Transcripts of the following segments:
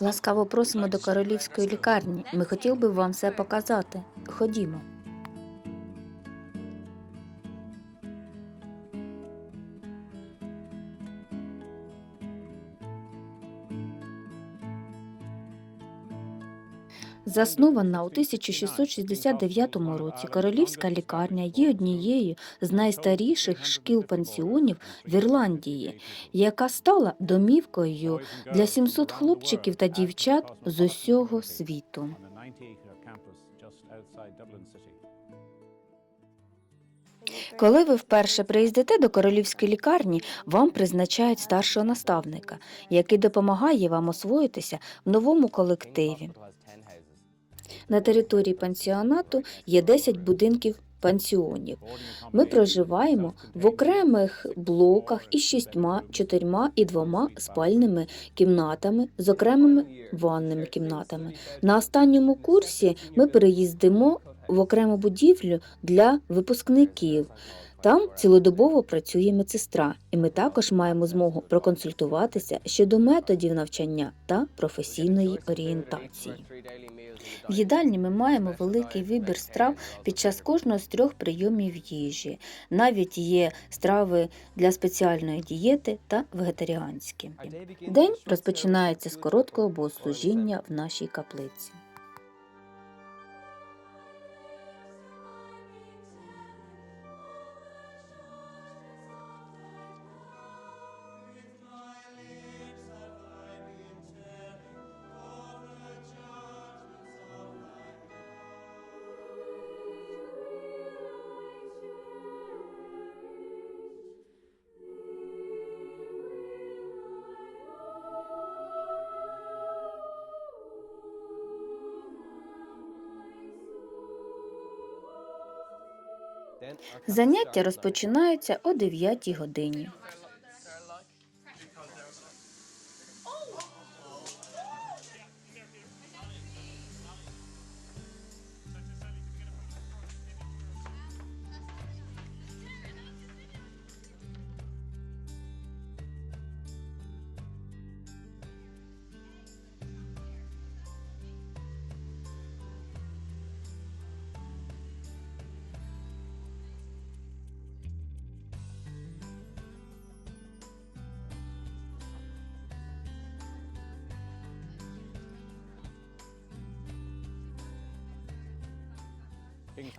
Ласкаво просимо до королівської лікарні. Ми хотіли би вам все показати. Ходімо. Заснована у 1669 році королівська лікарня є однією з найстаріших шкіл-пансіонів в Ірландії, яка стала домівкою для 700 хлопчиків та дівчат з усього світу. Коли ви вперше приїздите до королівської лікарні, вам призначають старшого наставника, який допомагає вам освоїтися в новому колективі. На території пансіонату є 10 будинків пансіонів. Ми проживаємо в окремих блоках із шістьма, чотирма і двома спальними кімнатами з окремими ванними кімнатами. На останньому курсі ми переїздимо в окрему будівлю для випускників. Там цілодобово працює медсестра, і ми також маємо змогу проконсультуватися щодо методів навчання та професійної орієнтації. В їдальні ми маємо великий вибір страв під час кожного з трьох прийомів їжі. Навіть є страви для спеціальної дієти та вегетаріанські. День розпочинається з короткого богослужіння в нашій каплиці. Заняття розпочинаються о 9 годині.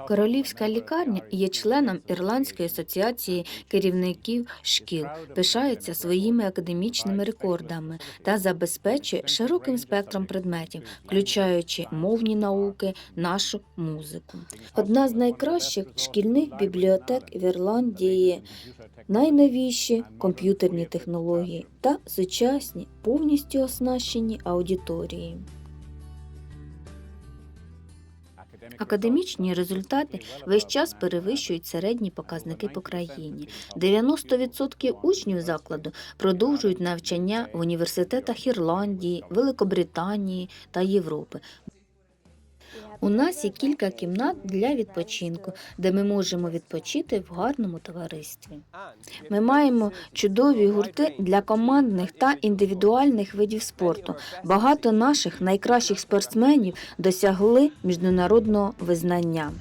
Королівська лікарня є членом Ірландської асоціації керівників шкіл, пишається своїми академічними рекордами та забезпечує широким спектром предметів, включаючи мовні науки, нашу музику. Одна з найкращих шкільних бібліотек в Ірландії, найновіші комп'ютерні технології та сучасні повністю оснащені аудиторії. Академічні результати весь час перевищують середні показники по країні. 90% учнів закладу продовжують навчання в університетах Ірландії, Великобританії та Європи. У нас є кілька кімнат для відпочинку, де ми можемо відпочити в гарному товаристві. Ми маємо чудові гурти для командних та індивідуальних видів спорту. Багато наших найкращих спортсменів досягли міжнародного визнання.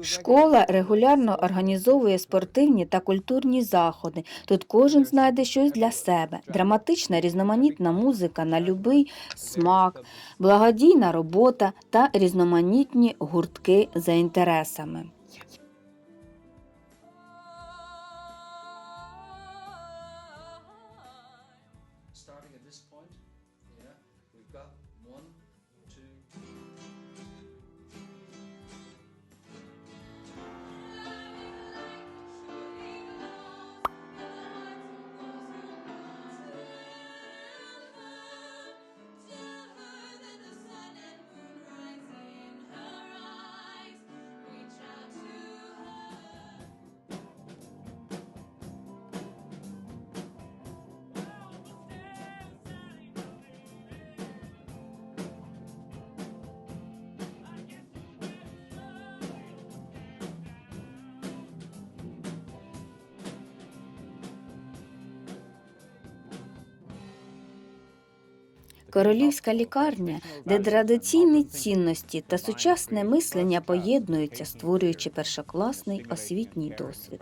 Школа регулярно організовує спортивні та культурні заходи. Тут кожен знайде щось для себе. Драматична різноманітна музика на любий смак, благодійна робота та різноманітні гуртки за інтересами. Королівська лікарня, де традиційні цінності та сучасне мислення поєднуються, створюючи першокласний освітній досвід.